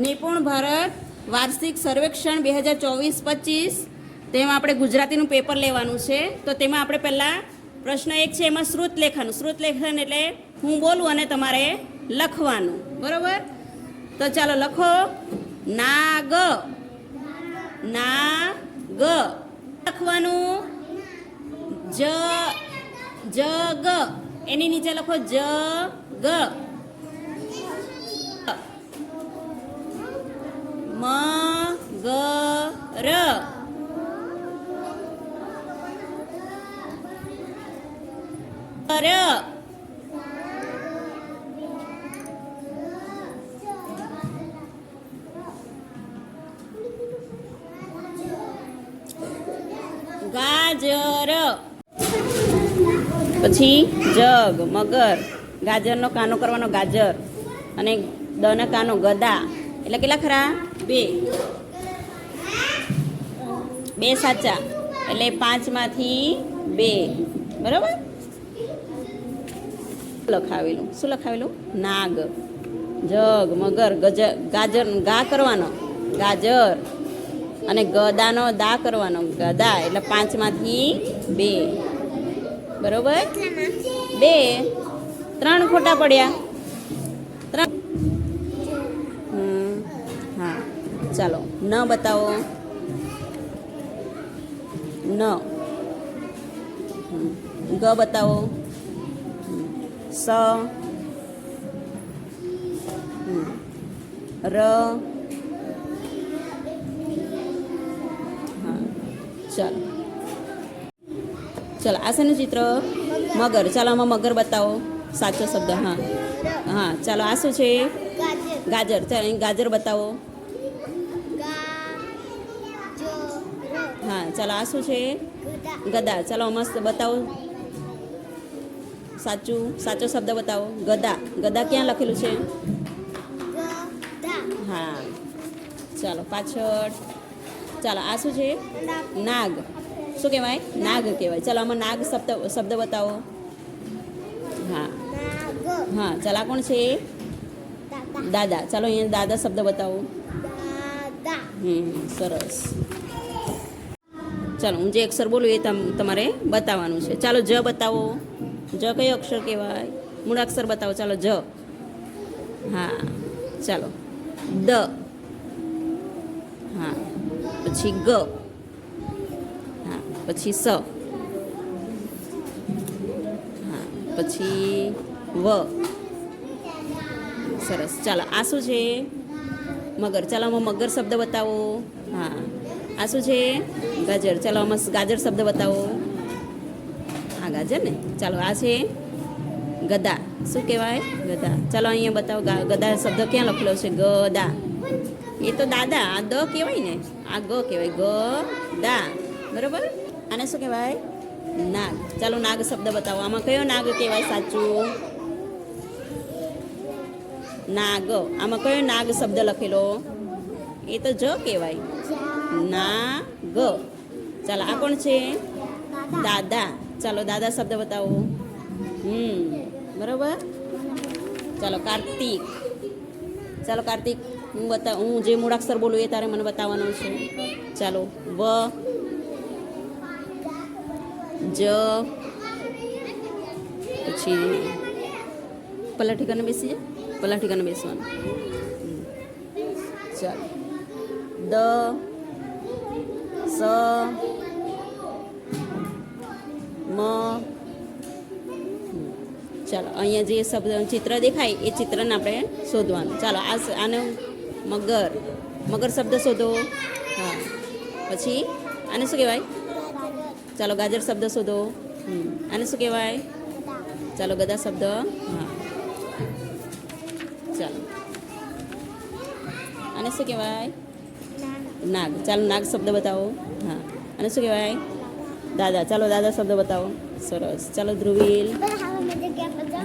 નિપુણ ભારત, વાર્ષિક સર્વેક્ષણ બે હજાર ચોવીસ પચીસ. તેમાં આપણે ગુજરાતીનું પેપર લેવાનું છે. તો તેમાં આપણે પહેલાં પ્રશ્ન એક છે, એમાં શ્રુત લેખન. શ્રુત લેખન એટલે હું બોલું અને તમારે લખવાનું. બરોબર? તો ચાલો લખો. નાગ. ગ લખવાનું. જ. જ ગ એની નીચે લખો જ, ગ. મગર ર. ગાજર. પછી જગ, મગર. ગાજરનો કાનો કરવાનો ગાજર. અને દનો કાનો ગદા. એટલે કેટલા ખરા? બે. બે સાચા. એટલે પાંચમાંથી બે. બરાબર? લખાવેલું? શું લખાવેલું? નાગ. જગ, મગર, ગજ, ગાજર, ગા કરવાનો. ગાજર. અને ગદાનો દા કરવાનો. ગદા. એટલે પાંચમાંથી બે. બરોબર? બે. ત્રણ ખોટા પડ્યા. ચાલો ન બતાવો ન હમ, ગ બતાવો હમ, સ હમ, ર હા ચાલો ચાલો આ શેનું ચિત્ર મગર ચાલો આમાં મગર બતાવો સાચો શબ્દ હા હા ચાલો આ શું છે ગાજર ગાજર ચાલો અહીં ગાજર બતાવો ચાલો આ શું છે ગદા ગદા ચાલો મસ્ત બતાવો સાચું સાચો શબ્દ બતાવો ગદા ગદા ક્યાં લખેલું છે ગદા હા ચાલો પાછળ ચાલો આ શું છે નાગ શું કહેવાય નાગ કહેવાય ચાલો આમાં નાગ શબ્દ શબ્દ બતાવો હા નાગ હા ચાલો આ કોણ છે દાદા દાદા ચાલો અહીંયા દાદા શબ્દ બતાવો દાદા હમ સરસ ચાલો, હું જે અક્ષર બોલું એ તમ, તમારે બતાવવાનું છે. ચાલો, જ બતાવો. જ કયો અક્ષર કહેવાય? મૂળાક્ષર બતાવો. ચાલો, જ. હા, ચાલો. દ. હા, પછી ગ. હા, પછી સ. હા, પછી વ. સરસ. ચાલો, આ શું છે? મગર. ચાલો, આમાં મગર શબ્દ બતાવો. હા, આ શું છે? ગાજર. ચાલો આમાં ગાજર શબ્દ બતાવો. આ ગાજર ને? ચાલો, આ છે ગદા. શું કહેવાય? ગદા. ચાલો અહીંયા બતાવો ગદા શબ્દ ક્યાં લખેલો છે? ગદા. એ તો દાદા. આ દ કહેવાય ને? આ ગ કહેવાય. ગ દા બરોબર? આને શું કહેવાય? નાગ. ચાલો, નાગ શબ્દ બતાવો. આમાં કયો નાગ કહેવાય સાચું? નાગ. આમાં કયો નાગ શબ્દ લખેલો? એ તો જ કહેવાય. નાગ ચાલો આ કોણ છે દાદા ચાલો દાદા શબ્દ બતાવો હમ બરોબર ચાલો કાર્તિક ચાલો કાર્તિક હું બતા હું જે મૂળાક્ષર બોલું એ તારે મને બતાવવાનું છે ચાલો વ જ પછી પલ્લા ઠેકાને બેસી જા પલ્લા ઠેકાને બેસવાનું હમ. ચાલો દ સ મ હમ. ચાલો અહીંયા જે શબ્દ ચિત્ર દેખાય એ ચિત્રને આપણે શોધવાનું ચાલો આ સ- આને મગર મગર શબ્દ શોધો હા પછી આને શું કહેવાય ચાલો ગાજર શબ્દ શોધો હમ. આને શું કહેવાય ચાલો ગદા શબ્દ હા ચાલો આને શું કહેવાય નાગ ચાલો નાગ શબ્દ બતાવો હા આને શું કહેવાય દાદા ચાલો દાદા શબ્દ બતાવો સરસ ચાલો ધ્રુવીલ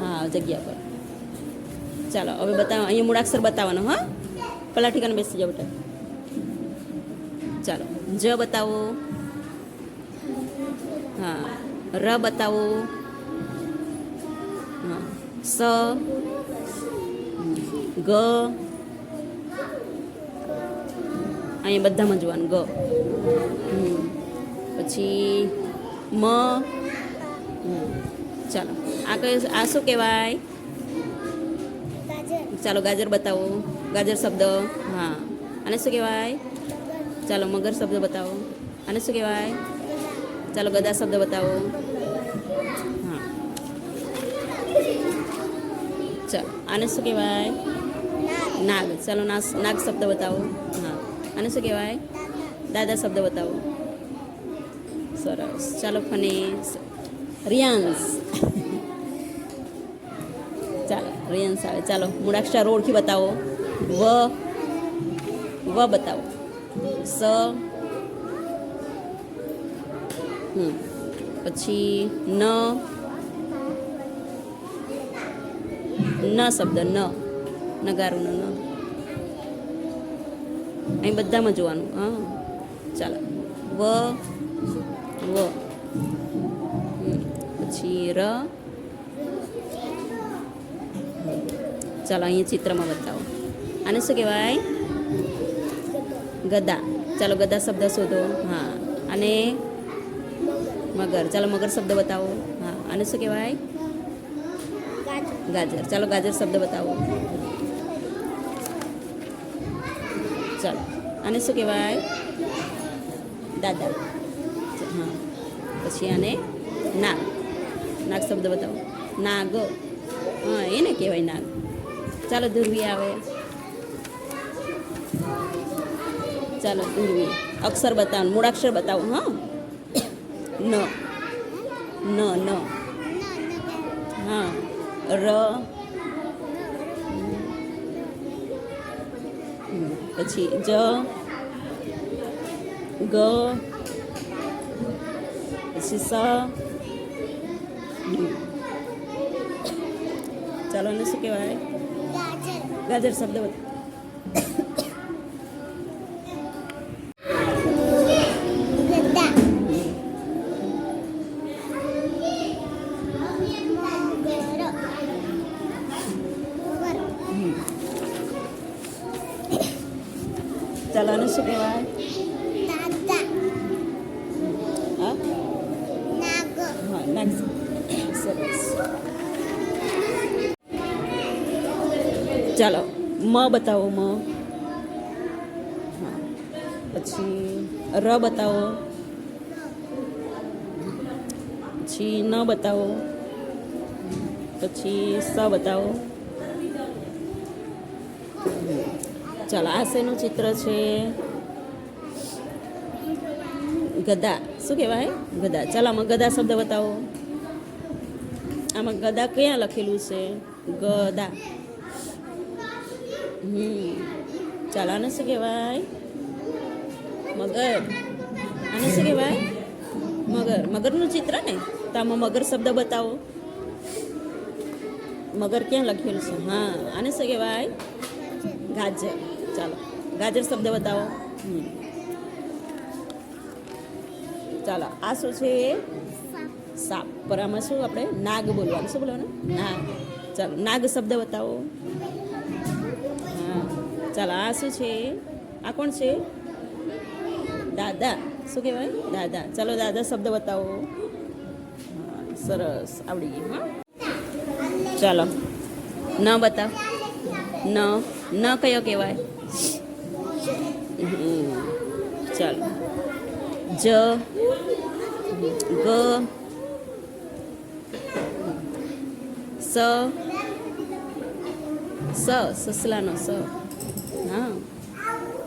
હા જગ્યા પર ચાલો હવે બતાવો અહીંયા મૂળાક્ષર બતાવવાનો હા પેલા ઠીકાને બેસી જાઓ બેટા ચાલો જ બતાવો હા ર બતાવો હા સ ગ અહીંયા બધામાં જોવાનું ગ હમ. પછી મ હમ. ચાલો આ કયું આ શું કહેવાય ગાજર ચાલો ગાજર બતાવો ગાજર શબ્દ હા અને શું કહેવાય ચાલો મગર શબ્દ બતાવો અને શું કહેવાય ચાલો ગદા શબ્દ બતાવો હા ચાલો આને શું કહેવાય નાગ ચાલો નાગ નાગ શબ્દ બતાવો હા આને શું કહેવાય દાદા શબ્દ બતાવો સરસ ચાલો ફને રિયાન્સ ચાલો રિયાન્સ આવે ચાલો મૂળાક્ષર ઓળખી બતાવો વ વ બતાવો સ હમ પછી ન ન શબ્દ ન નગારું ન અહીં બધામાં જોવાનું હા ચાલો વ વ હમ. પછી ર ચાલો અહીંયા ચિત્રમાં બતાવો આને શું કહેવાય ગદા ચાલો ગદા શબ્દ શોધો હા અને મગર ચાલો મગર શબ્દ બતાવો હા આને શું કહેવાય ગાજર ગાજર ચાલો ગાજર શબ્દ બતાવો ચાલો આને શું કહેવાય દાદા હા પછી આને નાગ નાગ શબ્દ બતાવો નાગ હા એને કહેવાય નાગ ચાલો ધ્રુવી આવે ચાલો ધ્રુવી અક્ષર બતાવો મૂળાક્ષર બતાવો હા ન ન ન હા ર પછી જ ગ પછી સ ચાલો ને શું કહેવાય? ગાજર. શબ્દ ચાલો ને શું કહેવાય દાદા હા નાગ હા નાગ સરસ ચાલો મ બતાવો મ હા પછી ર બતાવો પછી ન બતાવો પછી સ બતાવો ચાલો આ શેનું ચિત્ર છે ગદા શું કહેવાય ગદા ચાલો આમાં ગદા શબ્દ બતાવો આમાં ગદા ક્યાં લખેલું છે ગદા હમ ચાલો આને શું કહેવાય મગર આને શું કહેવાય મગર મગરનું ચિત્ર ને તો આમાં મગર શબ્દ બતાવો મગર ક્યાં લખેલું છે હા આને શું કહેવાય ગાજર ચાલો ગાજર શબ્દ બતાવો હમ. ચાલો આ શું છે સાપ પર આમાં શું આપણે નાગ બોલવાનું શું બોલવાનું નાગ ચાલો નાગ શબ્દ બતાવો હા ચાલો આ શું છે આ કોણ છે દાદા શું કહેવાય દાદા ચાલો દાદા શબ્દ બતાવો હા સરસ આવડી ગયું હા ચાલો ન બતાવ ન ન કયો કહેવાય હમ. ચાલો જ ગ. સ. સ, સસલાનો સ. હા.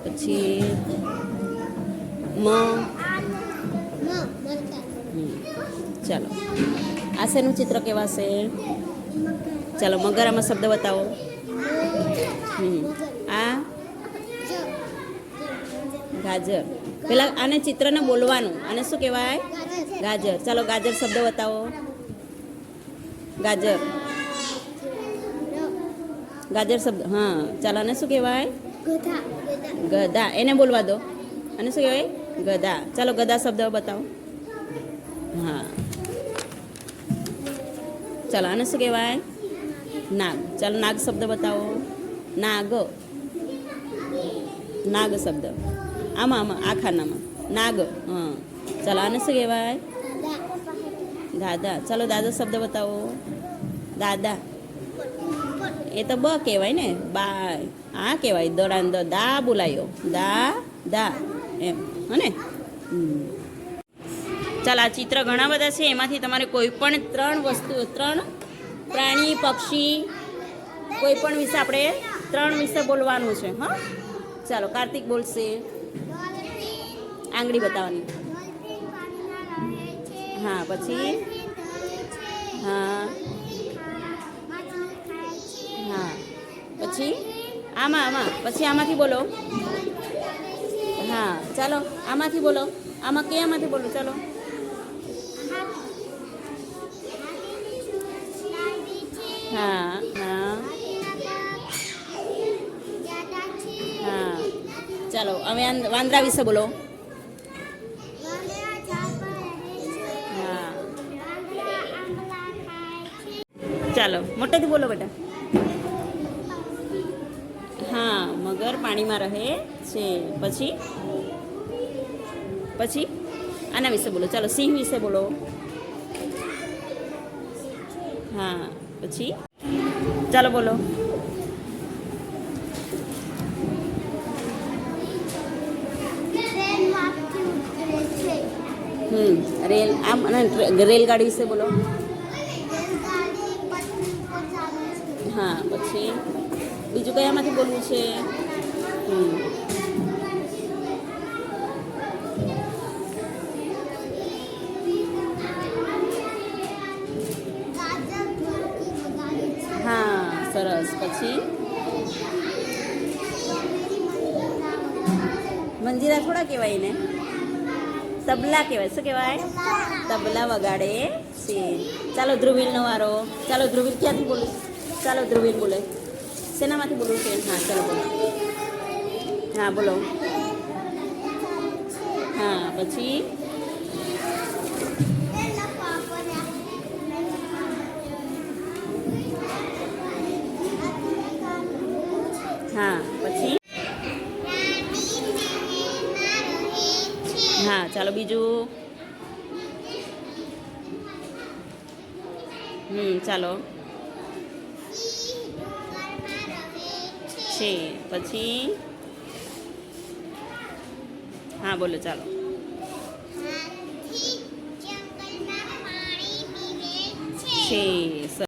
પછી મ. ચાલો. આ શેનું ચિત્ર કેવાશે ચાલો, મગરામાં શબ્દ બતાવો. આ? ગાજર. પેલા આને ચિત્રને બોલવાનું. આને શું કહેવાય? ગાજર. ચાલો ગાજર શબ્દ બતાવો. ગાજર. ગાજર શબ્દ. હા ચાલો આને શું કહેવાય? ગધા. એને બોલવા દો. અને શું કહેવાય? ગધા. ચાલો ગધા શબ્દ બતાવો. હા. ચાલો આને શું કહેવાય? નાગ. ચાલો નાગ શબ્દ બતાવો. નાગ. નાગ શબ્દ. આમાં આમાં આ ખાનામાં નાગ. હા. ચાલો આને શું કહેવાય દાદા ચાલો દાદા શબ્દ બતાવો દાદા એ તો બ કહેવાય ને બા આ કહેવાય દડાન દ દા બોલાયો દા દા એમ હને. ચાલ આ ચિત્ર ઘણા બધા છે એમાંથી તમારે કોઈ પણ ત્રણ વસ્તુ ત્રણ પ્રાણી પક્ષી કોઈ પણ વિશે આપણે ત્રણ વિશે બોલવાનું છે હા? ચાલો કાર્તિક બોલશે. આંગળી બતાવવાની. હા, પછી? હા. હા. પછી? આમાં આમાં. પછી આમાંથી બોલો. હા, ચાલો, આમાંથી બોલો. આમાં કયામાંથી બોલો, ચાલો. હા હા. હા. ચાલો, હવે વાંદરા વિશે બોલો. મોટેથી બોલો બેટા હા મગર પાણીમાં રહે છે પછી પછી આના વિશે બોલો ચાલો સિંહ વિશે બોલો હા પછી ચાલો બોલો હમ રેલ આમ અને ટ્રે- રેલગાડી વિશે બોલો હા પછી બીજું કયામાંથી બોલવું છે? હા સરસ. પછી? મંજીરા થોડા કહેવાય ને તબલા કહેવાય. શું કહેવાય? તબલા વગાડે છે. ચાલો ધ્રુવીલનો વારો. ચાલો ધ્રુવીલ ક્યાંથી બોલું? ચાલો ધ્રુવીલ બોલે. શેનામાંથી બોલવું છે? હા, ચાલો બોલો. હા બોલો. હા, પછી? હા પછી? હા, ચાલો બીજું. હમ, ચાલો. છે. પછી? હા બોલો ચાલો. છે.